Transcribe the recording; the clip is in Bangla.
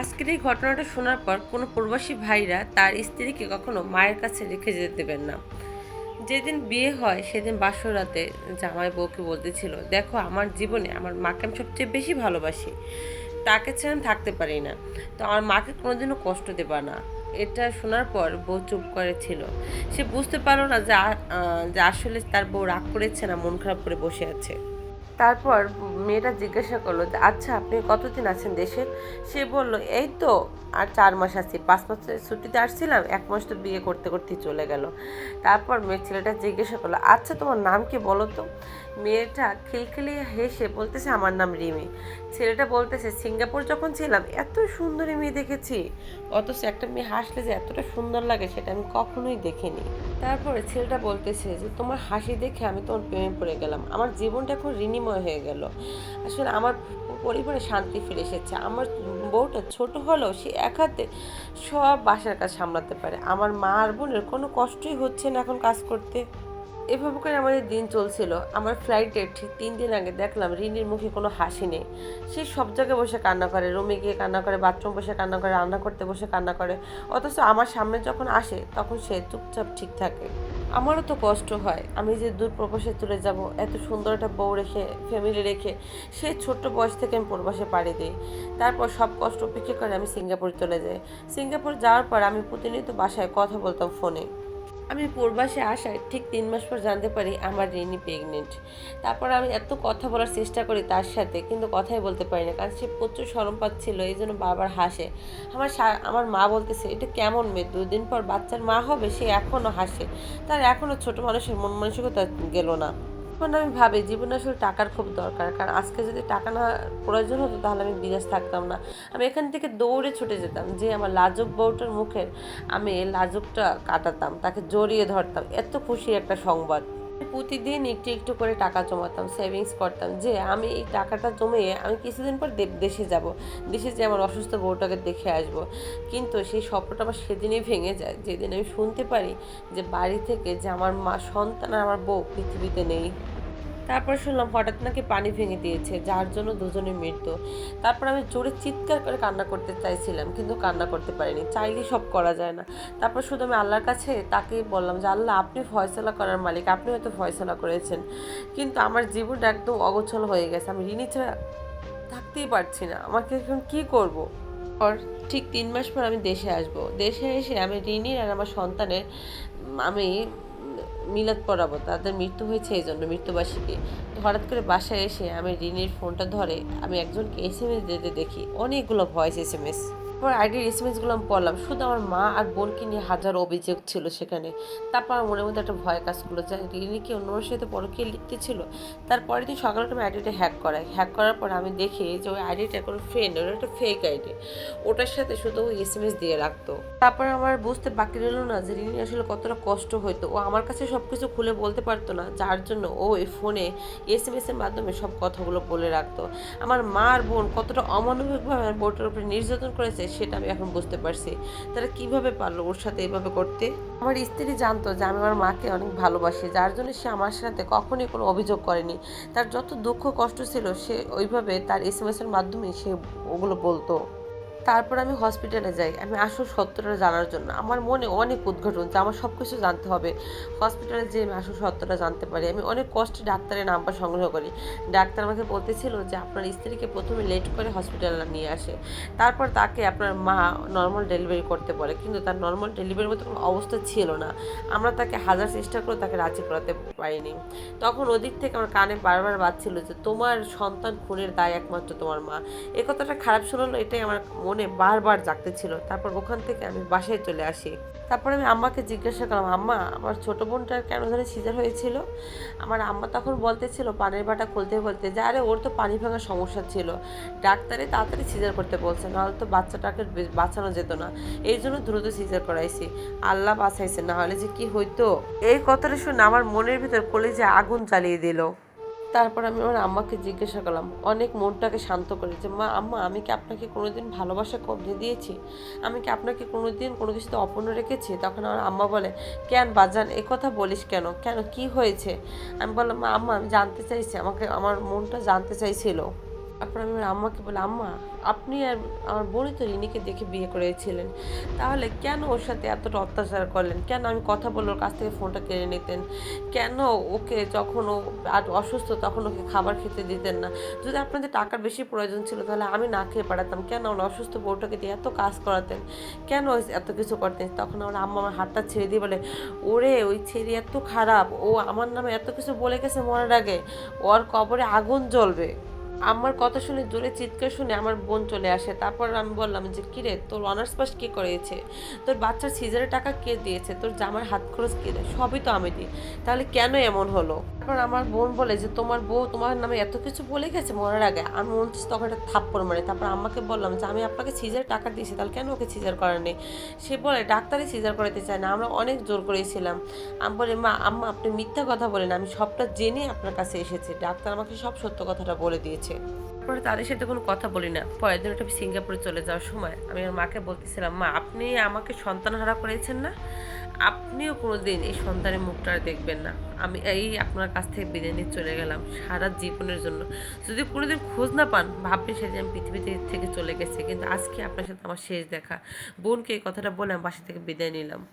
আজকের এই ঘটনাটা শোনার পর কোনো প্রবাসী ভাইরা তার স্ত্রীকে কখনো মায়ের কাছে রেখে যেতে দেবেন না। যেদিন বিয়ে হয়, সেদিন বাসরাতে জামাই বউকে বলতেছিল, দেখো, আমার জীবনে আমার মাকে আমি সবচেয়ে বেশি ভালোবাসি। তাকে ছেড়ে আমি থাকতে পারি না। তো আমার মাকে কোনোদিনও কষ্ট দেবা না। এটা শোনার পর বউ চুপ করে ছিল। সে বুঝতে পারল না যে আসলে তার বউ রাগ করেছে না মন খারাপ করে বসে আছে। তারপর মেয়েটা জিজ্ঞাসা করল আচ্ছা আপনি কতদিন আছেন দেশে? সে বলল, এই তো আর চার মাস আছি। পাঁচ মাসের ছুটিতে আসছিলাম, এক মাস তো বিয়ে করতে করতেই চলে গেল। তারপর মেয়ে ছেলেটা জিজ্ঞাসা করল আচ্ছা তোমার নাম কি বলো তো? মেয়েটা খিলখিলিয়ে হেসে বলতেছে, আমার নাম রিমি। ছেলেটা বলতেছে, সিঙ্গাপুর যখন ছিলাম, এত সুন্দরী মেয়ে দেখেছি। অথচ একটা মেয়ে হাসলে যে এতটা সুন্দর লাগে, সেটা আমি কখনোই দেখিনি। তারপরে ছেলেটা বলতেছে যে, তোমার হাসি দেখে আমি তোমার প্রেমে পড়ে গেলাম। আমার জীবনটা এখন ঋণিময় হয়ে গেল। আসলে আমার পরিবারে শান্তি ফিরে এসেছে। আমার বউটা ছোট হলেও সে এক হাতে সব বাসার কাজ সামলাতে পারে। আমার মা আর বোনের কোনো কষ্টই হচ্ছে না এখন কাজ করতে। এভাবে করে আমাদের দিন চলছিল। আমার ফ্লাইটের ঠিক তিন দিন আগে দেখলাম রিনির মুখে কোনো হাসি নেই। সে সব জায়গায় বসে কান্না করে রুমে গিয়ে কান্না করে বাথরুম বসে কান্না করে, রান্না করতে বসে কান্না করে। অথচ আমার সামনে যখন আসে, তখন সে চুপচাপ ঠিক থাকে। আমারও তো কষ্ট হয়। আমি যে দূর প্রবাসে চলে যাব, এত সুন্দর একটা বউ রেখে ফ্যামিলি রেখে সেই ছোট্ট বয়স থেকে আমি প্রবাসে পাড়ি দিই। তারপর সব কষ্ট উপেক্ষা করে আমি সিঙ্গাপুর চলে যাই। সিঙ্গাপুর যাওয়ার পর আমি প্রতিনিয়ত বাসায় কথা বলতাম ফোনে। আমি পূর্বাসে আসায় ঠিক তিন মাস পর জানতে পারি আমার রিনি প্রেগনেন্ট। তারপর আমি এত কথা বলার চেষ্টা করি তার সাথে, কিন্তু কথাই বলতে পারি না, কারণ সে প্রচুর সরম পাচ্ছিল, এই জন্য বারবার হাসে। আমার আমার মা বলতেছে, এটা কেমন মেয়ে? দুদিন পর বাচ্চার মা হবে, সে এখনও হাসে। তার এখনও ছোট মানুষের মন মানসিকতা গেল না। তখন আমি ভাবি, জীবনে আসলে টাকার খুব দরকার। কারণ আজকে যদি টাকা না প্রয়োজন হতো, তাহলে আমি বিদেশ থাকতাম না। আমি এখান থেকে দৌড়ে ছুটে যেতাম, যে আমার লাজুক বউটার মুখের আমি লাজুকটা কাটাতাম, তাকে জড়িয়ে ধরতাম। এত খুশি একটা সংবাদ। প্রতিদিন একটু একটু করে টাকা জমাতাম সেভিংস করতাম, যে আমি এই টাকাটা জমিয়ে আমি কিছুদিন পর দেশে যাব। দেশে যে আমার অসুস্থ বউটাকে দেখে আসব। কিন্তু সেই স্বপ্নটা আমার সেদিনই ভেঙে যায়। যেদিন আমি শুনতে পারি যে বাড়ি থেকে যে আমার মা, সন্তান আর আমার বউ পৃথিবীতে নেই। তারপর শুনলাম হঠাৎ নাকি পানি ভেঙে দিয়েছে, যার জন্য দুজনের মৃত্যু। তারপর আমি জোরে চিৎকার করে কান্না করতে চাইছিলাম, কিন্তু কান্না করতে পারিনি। চাইলেই সব করা যায় না। তারপর শুধু আমি আল্লাহর কাছে তাকেই বললাম যে, আল্লাহ, আপনি ফয়সলা করার মালিক, আপনি হয়তো ফয়সলা করেছেন, কিন্তু আমার জীবনটা একদম অগোছল হয়ে গেছে। আমি ঋণী ছাড়া থাকতেই পারছি না। আমাকে এখন কি করব? পর ঠিক তিন মাস পর আমি দেশে আসব। দেশে এসে আমি ঋণীর আর আমার সন্তানের, আমি মিলাদ পড়াবো, তাদের মৃত্যু হয়েছে এই জন্য মৃত্যুবাসীকে তো হঠাৎ করে বাসায় এসে আমি রিনির ফোনটা ধরে আমি একজনকে এস এম এস দেখি, অনেকগুলো ভয়েস এস এম এস তারপর আইডির এস এম এসগুলো আমি পড়লাম। শুধু আমার মা আর বোনকে নিয়ে হাজার অভিযোগ ছিল সেখানে। তারপর আমার মনের মধ্যে একটা ভয় কাজ করল যে রিনি কি অন্য সাথে পরকীয় লিখতে ছিল তারপরের দিন সকালে আমি আইডিটা হ্যাক করাই। হ্যাক করার পর আমি দেখি যে, ওই আইডিটা কোনো ফ্রেন্ড ওটা একটা ফেক আইডি ওটার সাথে শুধু ওই এস এম এস দিয়ে রাখতো। তারপর আমার বুঝতে বাকি রইল না যে, রিনি আসলে কতটা কষ্ট হইতো। ও আমার কাছে সব কিছু খুলে বলতে পারতো না, যার জন্য ও এই ফোনে এস এম এস এর মাধ্যমে সব কথাগুলো বলে রাখতো। আমার মা আর বোন কতটা অমানবিকভাবে বোনটার উপরে নির্যাতন করেছে সেটা আমি এখন বুঝতে পারছি। তারা কীভাবে পারল ওর সাথে এভাবে করতে? আমার স্ত্রী জানতো যে আমি আমার মাকে অনেক ভালোবাসি, যার জন্য সে আমার সাথে কখনোই কোনো অভিযোগ করেনি। তার যত দুঃখ কষ্ট ছিল, সে ওইভাবে তার এস এম এস এর মাধ্যমে সে ওগুলো বলতো। তারপর আমি হসপিটালে যাই। আমি আসল সত্যটা জানার জন্য। আমার মনে অনেক উদ্ঘাটন যে আমার সব কিছু জানতে হবে। হসপিটালে যেয়ে আমি আসল সত্যটা জানতে পারি। আমি অনেক কষ্টে ডাক্তারের নাম্বার সংগ্রহ করি। ডাক্তার আমাকে বলতেছিল যে আপনার স্ত্রীকে প্রথমে লেট করে হসপিটালে নিয়ে আসে। তারপর তাকে আপনার মা নর্মাল ডেলিভারি করতে বলে। কিন্তু তার নর্মাল ডেলিভারির মতো কোনো অবস্থা ছিল না। আমরা তাকে হাজার চেষ্টা করে তাকে রাজি করাতে পারিনি। তখন ওদিক থেকে আমার কানে বারবার বাজছিল যে, তোমার সন্তান খুনের দায় একমাত্র তোমার মা। এ কথাটা খারাপ শোনালো, এটাই আমার মনে বারবার জাগতে ছিল তারপর ওখান থেকে আমি বাসায় চলে আসি। তারপর আমি আম্মাকে জিজ্ঞাসা করলাম, আম্মা, আমার ছোট বোনটার কেন ধরে সিজার হয়েছিল? আমার আম্মা তখন বলতেছিল, পানির বাটা খুলতে বলতে যে, আরে, ওর তো পানি ভাঙার সমস্যা ছিল। ডাক্তারে তাড়াতাড়ি সিজার করতে বলছে, নাহলে তো বাচ্চাটাকে বাঁচানো যেত না। এই জন্য দ্রুত সিজার করাইছি। আল্লাহ বাঁচাইছে না হলে যে কি হইতো? এই কথাটা শুনে আমার মনের ভিতর কলেজে আগুন জ্বালিয়ে দিল। তারপর আমি আমার আম্মাকে জিজ্ঞাসা করলাম, অনেক মনটাকে শান্ত করেছে, মা, আম্মা, আমি কি আপনাকে কোনোদিন ভালোবাসা কমিয়ে দিয়েছি? আমি কি আপনাকে কোনোদিন কোনো কিছুতে অপূর্ণ রেখেছি? তখন আমার আম্মা বলে, কেন বাজান, এ কথা বলিস কেন? কেন, কি হয়েছে? আমি বললাম, মা, আম্মা, আমি জানতে চাইছি, আমাকে, আমার মনটা জানতে চাইছিল। তারপর আমি আমার আম্মাকে বলি, আম্মা, আপনি আর আমার বোনই তো রিনিকে দেখে বিয়ে করেছিলেন। তাহলে কেন ওর সাথে এতটা অত্যাচার করলেন? কেন আমি কথা বলে ওর কাছ থেকে ফোনটা কেড়ে নিতেন? কেন ওকে যখন ও আর অসুস্থ, তখন ওকে খাবার খেতে দিতেন না? যদি আপনাদের টাকার বেশি প্রয়োজন ছিল, তাহলে আমি না খেয়ে পাঠাতাম। কেন ওর অসুস্থ বউটাকে দিয়ে এত কাজ করাতেন? কেন এত কিছু করতেন? তখন আমার আম্মা আমার হাতটা ছেড়ে দিয়ে বলে, ওরে, ওই ছেলে এত খারাপ। ও আমার নামে এত কিছু বলে গেছে মরার আগে। ওর কবরে আগুন জ্বলবে। আমার কথা শুনে, জোরে চিৎকার শুনে আমার বোন চলে আসে। তারপর আমি বললাম যে, কিরে, তোর অনার্স পাস কে করেছে? তোর বাচ্চার সিজারের টাকা কে দিয়েছে? তোর জামার হাত খরচ কে দেয় সবই তো আমি দিই। তাহলে কেন এমন হলো? তারপর আমার বোন বলে যে, তোমার বউ তোমার নামে এত কিছু বলে গেছে মরার আগে। আমি মন চাইছে তখন একটা থাপ্পড় মারে। তারপর আম্মাকে বললাম যে, আমি আপনাকে সিজার টাকা দিয়েছি, তাহলে কেন ওকে সিজার করার সে বলে, ডাক্তারই সিজার করাতে চায় না। আমরা অনেক জোর করেছিলাম। আমি বলি, মা, আম্মা, আপনি মিথ্যা কথা বলেন। আমি সবটা জেনে আপনার কাছে এসেছি। ডাক্তার আমাকে সব সত্য কথাটা বলে দিয়েছে। তারপরে তাদের সাথে কোনো কথা বলি না। পরের দিন আমি সিঙ্গাপুরে চলে যাওয়ার সময় আমি আমার মাকে বলতেছিলাম, মা, আপনি আমাকে সন্তান হারা করেছেন না? আপনিও কোনোদিন এই সন্তানের মুখটা আর দেখবেন না। আমি এই আপনার কাছ থেকে বিদায় নিয়ে চলে গেলাম সারা জীবনের জন্য। যদি কোনোদিন খোঁজ না পান, ভাববেন সেদিন আমি পৃথিবী থেকে চলে গেছে। কিন্তু আজকে আপনার সাথে আমার শেষ দেখা। বোনকে এই কথাটা বলে আমি বাসা থেকে বিদায় নিলাম।